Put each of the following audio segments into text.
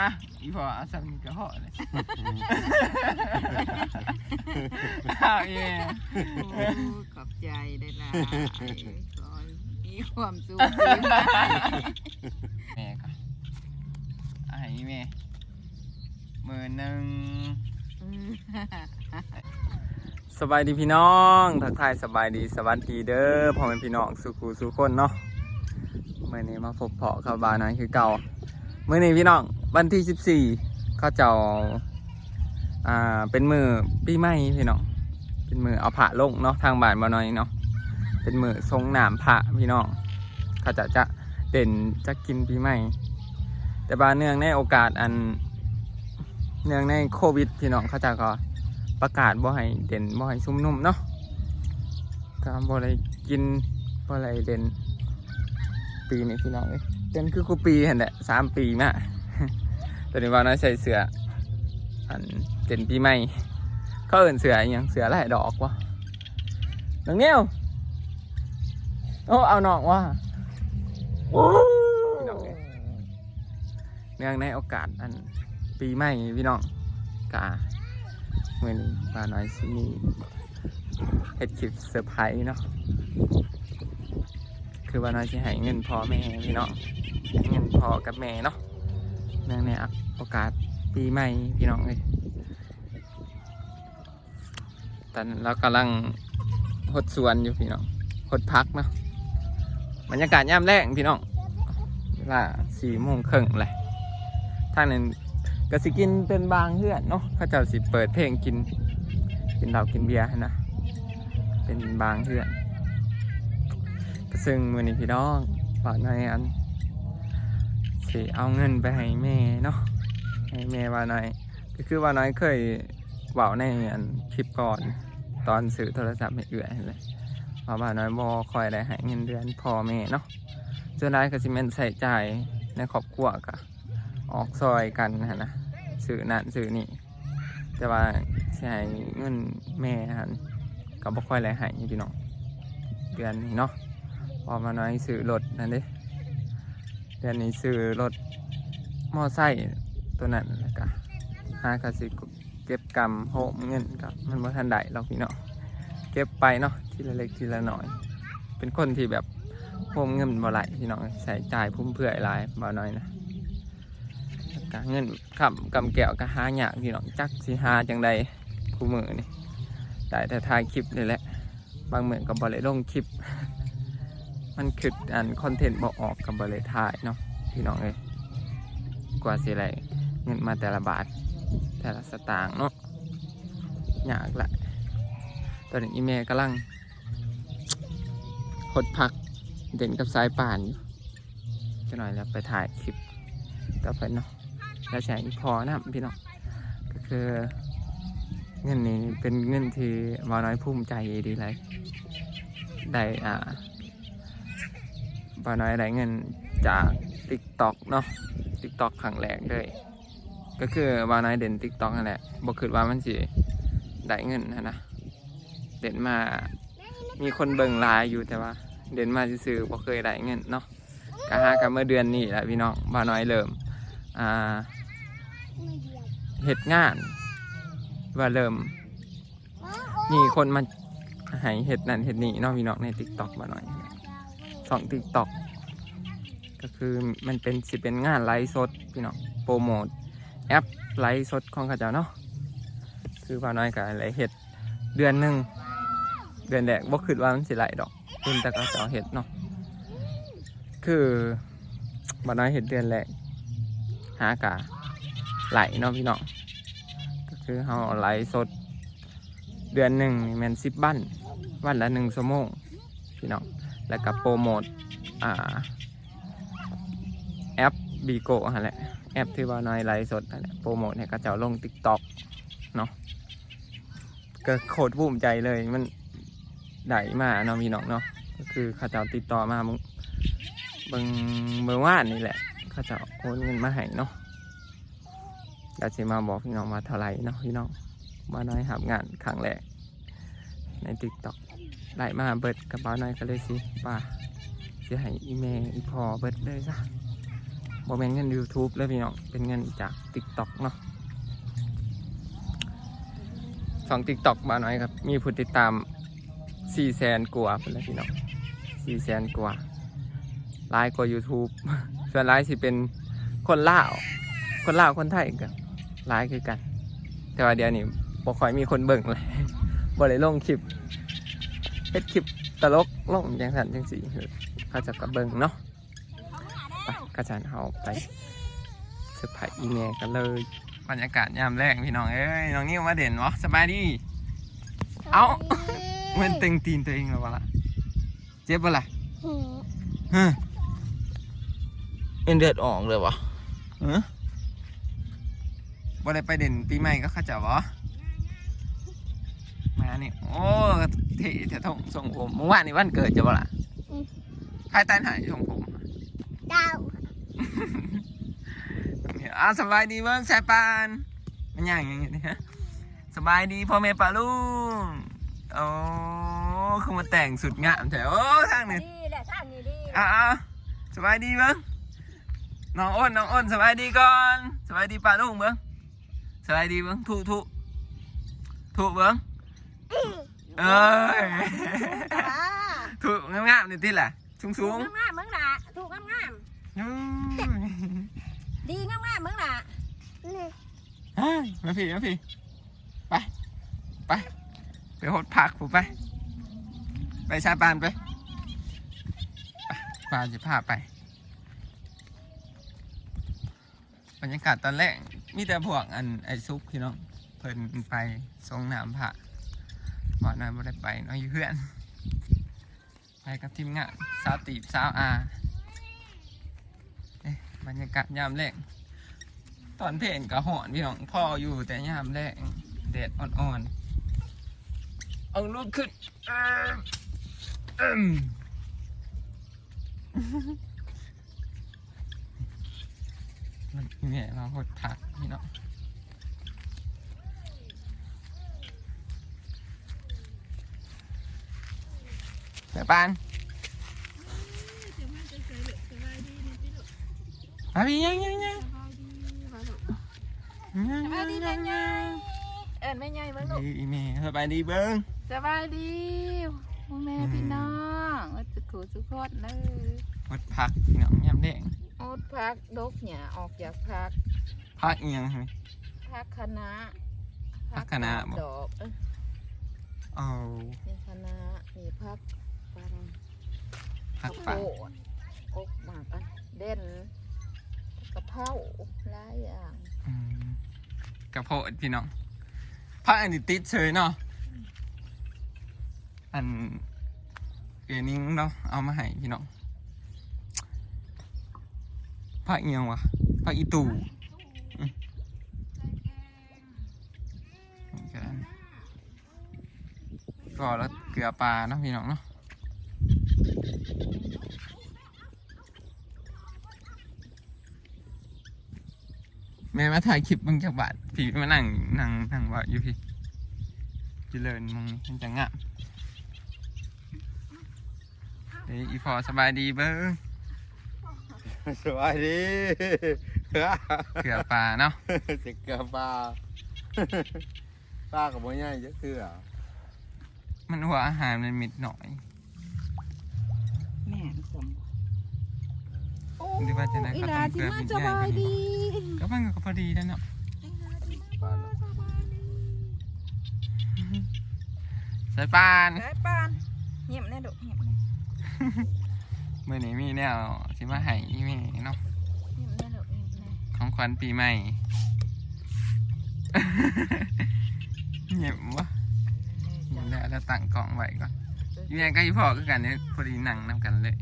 อะอีพอเอาซ้ำนี่ก็พอเลยเอาเองโอ้ขอบใจได้หลายขอมีความสุขดีมากแม่ก็อะให้แม่หมื่นหนึ่งสบายดีพี่น้องทักทายสบายดีสวัสดีเด้อพ่อแม่พี่น้องสุขูสุขคนเนาะเมื่อนี้มาพบเพาะเข้าบานนั้นคือเก่าเมื่อนี้พี่น้อง วันที่14เขาเจ้าอ่าเป็นมือปีใหม่พี่น้องเป็นมือเอาผ้าลงเนาะทางบ้านมาหน่อยเนาะเป็นมือทรงหนามผ้าพี่น้องเขาจะจะเด่นจะกินปีใหม่ แต่บาเนื่องในโอกาสอันเนื่องในโควิดพี่น้องเขาจะก็ประกาศบ่ให้เด่นบ่ให้ซุ่มนุ่มเนาะก็บ่ได้กินบ่ได้เด่นปีนี้พี่น้องเอ้ยเด่นคือกูปีเห็นแหละสามปีมา ตอนนี้ว่าน้อยใส่เสืออันเด่นปีใหม่เขาเอิ่นเสืออหยังเสือลายดอกวะน้องเนี้ยวโอ้เอาหนองวะพี่น้องเอ้ยเนื่องในโอกาสอันปีใหม่พี่น้องกาเมื่อนี้ปลาน้อยสิมีเฮ็ดคลิปเซอร์ไพรส์เนาะคือว่าน้อยสิให้เงินพ่อแม่พี่น้องให้เงินพ่อกับแม่เนาะ เนื่องในโอกาสปีใหม่พี่น้องเลยตอนเรากำลังหดสวนอยู่พี่น้องหดพักเนาะบรรยากาศยามแรกพี่น้องเวลาสี่โมงครึ่งแหละทางนั้นก็สิกินเป็นบางเพื่อนเนาะเขาเจ้าสิเปิดเพลงกิน กินเหล้ากินเบียร์นะเป็นบางเพื่อนก็ซึ่งมือนี้พี่น้องป่าน้อยอัน สิเอาเงินไปให้แม่เนาะให้แม่ว่าน้อยก็คือว่าน้อยเคยเว้าในอันคลิปก่อนตอนซื้อโทรศัพท์ให้เอื้อยนั่นแหละว่าว่าน้อยบ่คอยได้ให้เงินเดือนพ่อแม่เนาะส่วนรายก็สิแม่นใส่จ่ายในครอบครัวก็ออกซอยกันหั้นะสื่อนั่นสื่อนี่แต่ว่าใช้เงินแม่หันก็บ่ค่อยไหลใหายพี่น้องเดือนนี้เนาะพอมาน้อยซื้อรถนั่นเด้ เดือนนี้ซื้อรถมอไซค์ตัวนั้นแล้วก็หากสิเก็บกำโหมเงินกับมันบ่ทันได้หรอกพี่เน้องเก็บไปเนาะทีละเล็กทีละน้อย เป็นคนที่แบบโหมเงินบ่ไหลพี่น้องใส่จ่ายพุ่มเพื่อยหลายบ่น้อยนะกะเงินขับกำแก้วกะหาหยากพี่น้องจักสิหาจังใดคู่มือนี่ได้แต่ถ่ายคลิปนี่แหละ บางเหมือนกับบริลงคลิป มันคืออันคอนเทนต์บอกออกกับบริถ่ายเนาะพี่น้องเอ้ยกว่าสิไรเงินมาแต่ละบาท แต่ละสตางค์เนาะยากละตอนนี้อีเมลกำลังหดพักเด่นกับสายป่านอยู่จะหน่อยแล้วไปถ่ายคลิปต่อไปเนาะแล้วใช้พอนะครับพี่น้องก็คือเงินนี้เป็นเงินที่มาน้อยภูมิใจดีเลยได้อ่า บาน้อยได้เงินจากติ๊กต็อกเนาะติ๊กต็อกครั้งแรกเลยก็คือบาน้อยเด่นติ๊กต็อกนั่นแหละบอกคือว่ามันสิได้เงินนะนะเด่นมามีคนเบิ่งลายอยู่แต่ว่า เด่นมาซื้อๆบ่เคยได้เงินเนาะก็หากันเมื่อเดือนนี้แหละพี่น้องบาน้อยเริ่มอ่าเหตุงาน ว่าเริ่มมีคนมาให้เห็ดนั่นเห็ดนี่เนอกพี่น้องในติ๊กต็อกมาหน่อย สองติ๊กต็อกก็คือมันเป็นสิเป็นงานไลฟ์สดพี่น้องโปรโมทแอปไลฟ์สดของเขาเจ้าเนาะคือว่าน้อยกับอะไรเห็ดเดือนหนึ่งเดือนแรกบ่คิดว่ามันสิไหลดอกคุณแต่ก็จะเอาเห็ดเนาะคือบ่น้อยเห็ดเดือนแรกหากะไหลเนาะพี่น้องก็คือเขาไหลสด เดือนหนึ่งแมนสิบบันวันละหนึ่งชั่วโมงพี่น้อง แล้วก็โปรโมทอ่าแอปบีโกฮะแหละแอปที่ว่าน้อยไลฟ์สดนั่นแหละโปรโมทเนี่ยก็จะเอาลงติ๊กต็อกเนาะก็โคตรภูมิใจเลยมันได้มาเนาะพี่น้องเนาะก็คือเขาเจ้าติดต่อมามึงบิ่งเมื่อวานนี่แหละเขาเจะโอนเงินมาให้เนาะเดี๋ยวจะมาบอกพี่น้องมาเท่าไหร่เนาะพี่น้องมาน้อยหามงานครั้งแรกในติ๊กต็อก ไล่มาเบิดกับบ้าน้อยก็เลยสิป้าจะให้อีเมลอีพอเบิดเลยซะบบ่แม่นเงิน YouTube แล้วพี่น้องเป็นเงินจาก TikTok เนาะสอง TikTok มาหน่อยครับ มีผู้ติดตาม4แสนกว่าเป็นแล้วพี่น้อง4แสนกว่าหลายกว่า YouTube ส่วนหลายสิเป็นคนลาวคนลาวคนไทยกันหลายคือกัน แต่ว่าเดี๋ยวนี้บ่ค่อยมีคนเบิ่งเลยบ่ได้ลงคลิป เฮ็ดคลิปตลกลงจังสันจังสีเขาจะกระเบิ่งเนาะไปกระจานเอาไปเซอร์ไพรส์อีเมลกันเลยบรรยากาศยามแรกพี่น้องเอ้ยน้องนิ้วมาเด่นวะสบายดีเอ้ามันเต็งตีนตัวเองแล้ววะล่ะเจ็บปะล่ะฮะเอ็นเดือดออกเลยวะฮะบ่ได้ไปเด่นปีใหม่ก็เข้าใจวะมานี่โอ้ เท่เท่ทงทรงผมเมื่อวานนี่วันเกิดจะบ่ล่ะอืม ใครตายหายทรงผมดาวอะสบายดีเบิ้งสายปานมันย่างอย่างเงี้ยนี่ฮะสบายดีพ่อแม่ป้าลุงโอ้คือมาแต่งสุดงามแถวโอ้ทางนี้ ดีแหละท่านนี่ดีอะอะสบายดีเบิ้งน้องอ้นน้องอ้นสบายดีก่อนสบายดีป้าลุงเบิ้งสบายดีเบิ้งถูถูถูเบิ้ง เอ้ยอ่าถูงามๆนี่ติแหละสูงสูงงามๆมึงล่ะถูกงามๆอืมๆดีงามๆมึงล่ะเฮ้ยมาพี่มาพี่ไปไปไปหดผักผมไป ไปชาปานไปไปปานจะพาไปบรรยากาศตอนแรกมีแต่พวกอันไอซุปพี่น้องเพิ่นไปทรงน้ำพระ บอกนายไม่ได้ไปน้อยอยู่เพื่อน ไปกับทีมงานสาวตีบสาวอาเอ๊ะบรรยากาศยามแรกตอนเพลนกับหอนพี่น้องพ่ออยู่แต่ยามแรกแดดอ่อนๆ เอาลูกขึ้นเอิ่มเอิ่มมันมีแม่มาหดผักพี่น้อง แต่ปานมาพี่ยังยังยังยังสบายดีแม่ใหญ่เอิญแม่ใหญ่เบิ่งลูกดีแม่สบายดีเบิ้งสบายดีพ่อแม่พี่น้องว่าจะขู่สุขคนเลยหดผักพี่น้องยำแดงอดพักดกหยาออกจากพักผักเอียงใช่ไหมพักคณะพักคณะบ่ดอกเอ้ยเอานี่คณะนี่พัก ปังผักข้าวปังโพดอกหมากอันเด่นกะเพราหลายอย่างอืมกระโพดพี่น้องผักอันนี้ติดเฉยเนาะอันเอนิ้งเนาะเอามาให้พี่น้องผักเอียงวะผักอีตู่อืมนี่ก็อันก็แล้วเกลือปลาเนาะพี่น้องเนาะ แม่มาถ่ายคลิปมึงจากบาทพี่มานั่งนั่งนั่งว่าอยู่พี่เจริญมึงเห็นจังอะเฮ้ยอีฟอสบายดีเบิ้งสวัสดีเกลือปลาเนาะสิเกลือปลาปลากับบ่ใหญ่จะเกลือมันหัวอาหารมันมิดหน่อยแม่สม หรือว่าจะได้อีก็หต้ลาองที่เกลือมามิดสใหญ่บากว่ายนี้ดีก็มันก็พอดีแล้วเนาะปลาน่ะสายปานสายปานเงียบแน่ดุเงียบแน่เมื่อนี้มีแนวที่มาให้อีเมเนาะเงียบแน่ดุเงียบแน่ของขวัญปีใหม่เงียบวะเงียบแล้วแล้วตั้งกล่องไว้ก่อนอยู่ยังก็อีพ่อคือกันเนี่ยพอดีนั่งนำกันเลย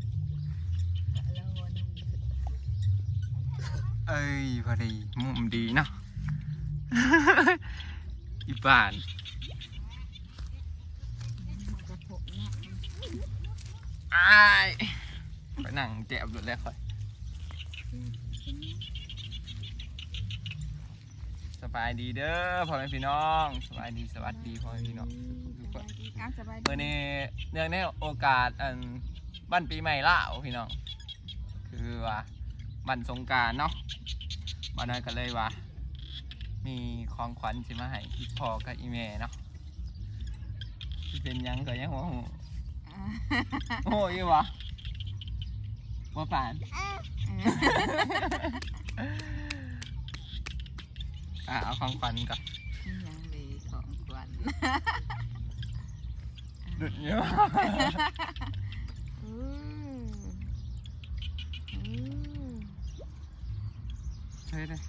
เอ้ยพอดีมุมดีเนาะอีบ้านอ้ายไปนั่งเจ็บหลุดแล้วค่อย สบายดีเด้อพ่อแม่พี่น้อง สบายดีสวัสดีพ่อแม่พี่น้องทุกคนการสบายดีเมื่อนี้เนื่องในโอกาสอันบ้านปีใหม่ล่าวพี่น้อง คือว่า บันสงกรารเนาะบ้านน้อยก็เลยว่า มีของขวัญสิมาให้อีพ่อกับอีแม่เนาะสิเป็นหยังก็ยังว่าโอ้ยวะว่าป่าน อะเอาของขวัญก่อนยังดีของขวัญ ดุดเยอะ อืออือ ใช่เลย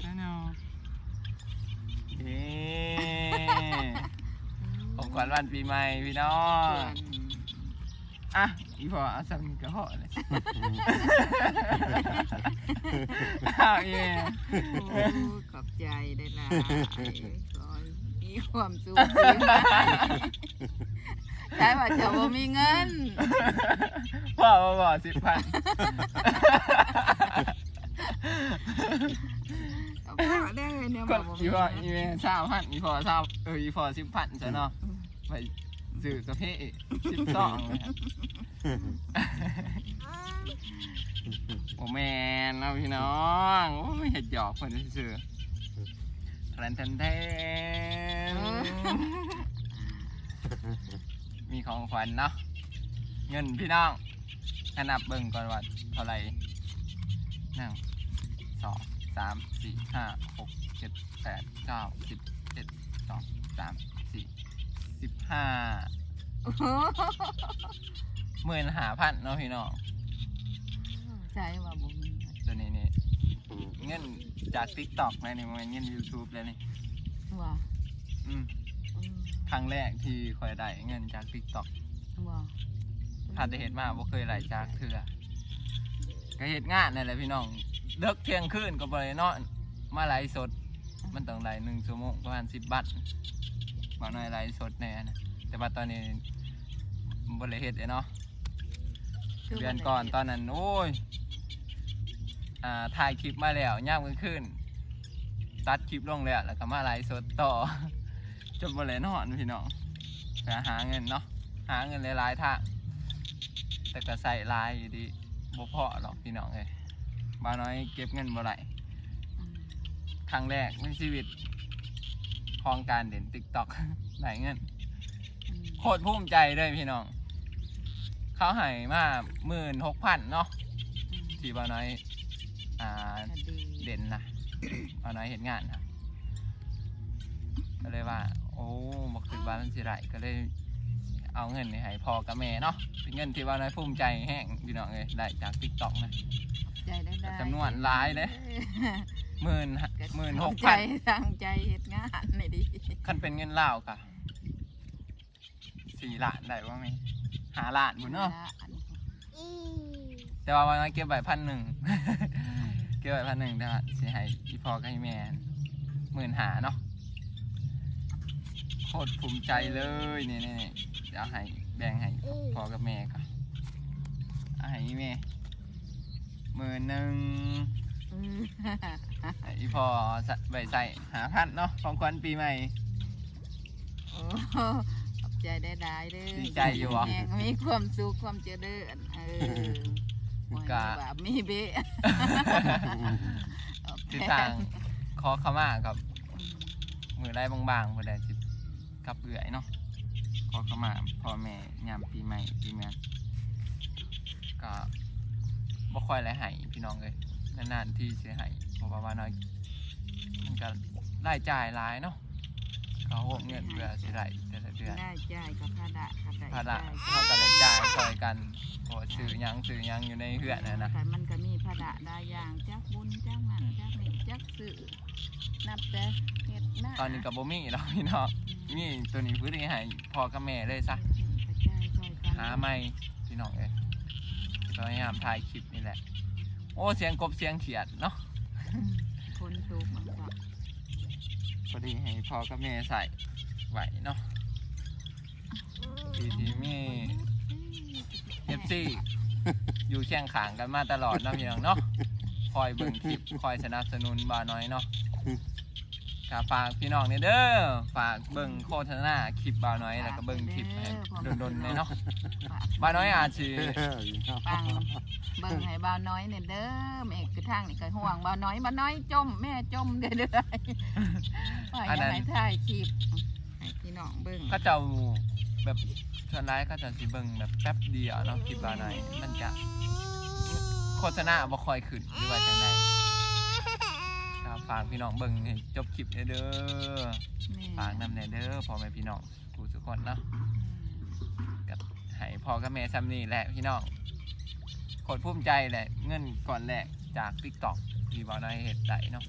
แน่นอนเย้ของขวัญวันปีใหม่พี่น้อขงวัญอะอีพอเอาสักนิดก็พอเลยอ้าวเย่โอ้ขอบใจได้หลายขอให้มีความสุขปี ใหม่ใช่ว่าจะบ่มีเงิน พ่อพ่อพ่อสิบพันเอาพ่อได้เลยเนี่ยก็บ่อีมีพอเงินอีเมสามพันอีพอสามเอออีพอสิบพันใช่เนาะไปซื้อกาแฟสิบสองเลยฮะโอ้แมนเนาะพี่น้องโอ้ยเห็ดหยอกเพิ่นซื้อแทนแทนแทน มีของขวัญเนาะเงินพี่น้องให้นับเบิ่งก่อนว่าเท่าไหร่หนึ่งสองสามสี่ห้าหกเจ็ดแปดเก้าสิบเจ็ดสองสามสี่สิบห้าโอ้โหหมื่นหาพันเนาะพี่น้องใช่ว่าบ่มีเงินตัวนี้นี่เงินจากติ๊กต็อกเลยนี่มันเงินยูทูบเลยนี่ว่าอืมอืมค รั้งแรกที่คอยได้เงินจากติ๊กต็อกว่าผ่านแต่เหตุมาบ่เคยไหลจากเถื่อก็เหตุงานนั่นแหละพี่น้องเลิกเที่ยงคืนก็บ่ได้นอนมาไลฟ์สด มันต้องไลฟ์หนึ่งชั่วโมงประมาณสิบบัตรบ่น้อยไลฟ์สดแน่นะแต่ว่าตอนนี้บ่ได้เฮ็ดเลยเนาะเดือนก่อนตอนนั้นโอ้ยอ่าถ่ายคลิปมาแล้วย่ามกลางคืนตัดคลิปลงแล้วแล้วก็มาไลฟ์สดต่อ จนบ่เลยนอนพี่น้องไปหาเงินเนาะหาเงินหลายๆทางแต่ก็ใส่หลายอยู่ดีบ่พอหรอกพี่น้องเอ้ยบ่าวน้อยเก็บเงินบ่ไหลอืมครั้งแรกในชีวิตของการเด่นติ๊กต็อกได้เงินอืมโคตรภูมิใจเลยพี่น้อง เขาให้มาหมื่นหกพันเนาะอืมที่บ่าวน้อยอ่าก็ดีเด่นนะบ่าวน้อยเห็นงานนะก็เลยว่า โอ้บอกคือบ้านสิไรก็เลยเอาเงินนี่ให้พ่อกับแม่เนาะเป็นเงินที่บ่าวน้อยภูมิใจแห้งพี่น้องเลยได้จากติ๊กต็อกนะใจได้ได้จำนวนหลายเด้หมื่นก็หมื่นหกใจพันตั้งใจเฮ็ดงานนี่ดีคันเป็นเงินลาวกะสี่ล้านได้ว่าไหมหาล้านบุญเนาะอันอีแต่ว่าวันนั้นเก็บไว้พันหนึ่งเก็บไว้พันหนึ่งแต่ว่าสิให้อีพอกับอีแม่หมื่นหาเนาะโคตรภูมิใจเลยนี่นี่นี่เดี๋ยวให้แบ่งให้พ่อกับแม่ก่อนเอาให้อีแม่หมื่นหนึ่งอืมให้อีพอใส่ใบใส่หาพันเนาะของขวัญปีใหม่โอ้ขอบใจได้ได้เด้อดีใจอยู่วะแม่มีความสุขความเจริญเออโอ้ยกะแบบมีเบะคือทางขอเข้ามากับ มือไล่บางๆพอได้สิ กับเอื่อยเนาะขอเข้ามาพ่อแม่ยามปีใหม่ปีใหม่ก็บ่ค่อยไรให้พี่น้องเลยนานๆที่สิให้เพราะว่าว่าน้อยมันก็รายจ่ายหลายเนาะเขาหกเงินเพื่อสิได้แต่ละเดือนได้จ่ายกับภาระกับได้ภาระจ่ายเขาก็เลยจ่าย ซอยกันโอ้ซื้อหยังซื้อหยังอยู่ในเฮือนน่ะนะแต่มันก็มีภาระได้อย่างจักบุญจักหมันจักนี่จักสื่อนับแต่เฮ็ดหน้าตอนนี้กับบ่มีแล้วพี่น้องนี่ตัวนี้พื้นที่ให้พ่อกับแม่เลยซะกระจายซอยกันหาไม่พี่น้องเอ้ยพยายามถ่ายคลิปนี่แหละ โอ้เสียงกบเสียงเขียดเนาะคนตูกมันก็พอดีให้พ่อกับแม่ใส่ไหวเนาะดีที่มีเอฟ ซีอยู่เคียงขางกันมาตลอดเนาะพี่น้องเนาะคอยเบิ่งคลิปคอยสนับสนุนบาน้อยเนาะกก็ฝากพี่น้องเนี่ยเด้อฝากเบิ่งโฆษณาคลิปบ่าวน้อยแล้วก็เบิ่งคลิปให้ดนๆเลยเนาะฝากบ่าวน้อยอาจสิฟังเบิ่งให้บ่าวน้อยเนี่ยเด้อแม่คือทางนี่ก็ห่วงบ่าวน้อยบ่าวน้อยจมแม่จมเด้อเด้อว่าอันอนั้ย่านงไรถ่ายคลิปให้พี่น้องเบิ่งเขาเจ้า แบบส่วนร้ายเขาจะสิเบิ่งแบบแป๊บเดียวเนาะคลิปบ่าวน้อยมันจะโฆษณาบ่ค่อยขึ้นหรือว่าจังไดครับฝากพี่น้องเบิ่งให้จบคลิปเด้อแม่ฝากนำแน่เด้อพ่อแม่พี่น้องทุกทุกคนเนาะกับให้พ่อกับแม่ซ้ำนี่แหละพี่น้องโคตรภูมิใจแหละเงินก่อนแรกจาก t ิ k t o k ที่บ่าวน้อยเฮ็ดได้เนาะ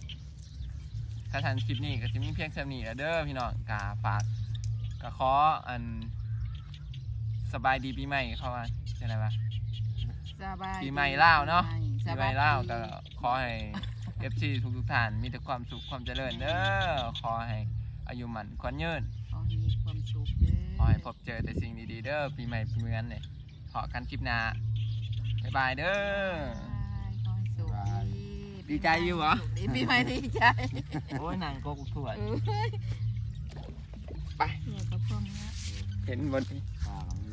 ถ้าทันคลิปนี้ก็จะมีเพียงซ้ำนี่แหละเด้อพี่น้องกาฝากก็ขออัน สบายดีปีใหม่เขาว่าใช่ไหมวะ สบายปีใหม่ลาวเนาะสปีใหบาม่ยเล่าวก็ขอให้ FC ทุกทุกๆท่านมีแต่ความสุขความเจริญเด้อขอให้อายุมันขวัญยืนขอให้มีความสุขเด้อขอให้พบเจอแต่สิ่งดีๆเด้อปีใหม่ปีเมือนเนี่ยขอกันคลิปหน้าบ๊ายบายเด้อ ขอให้สุขบ๊ายบายดีดีใจอยู่เหรอสุขดีปีใหม่ดีใจโอ้ยนางโกกุขวดเออไป เนี่ยก็พร้อมแล้ว เห็นบนฝาก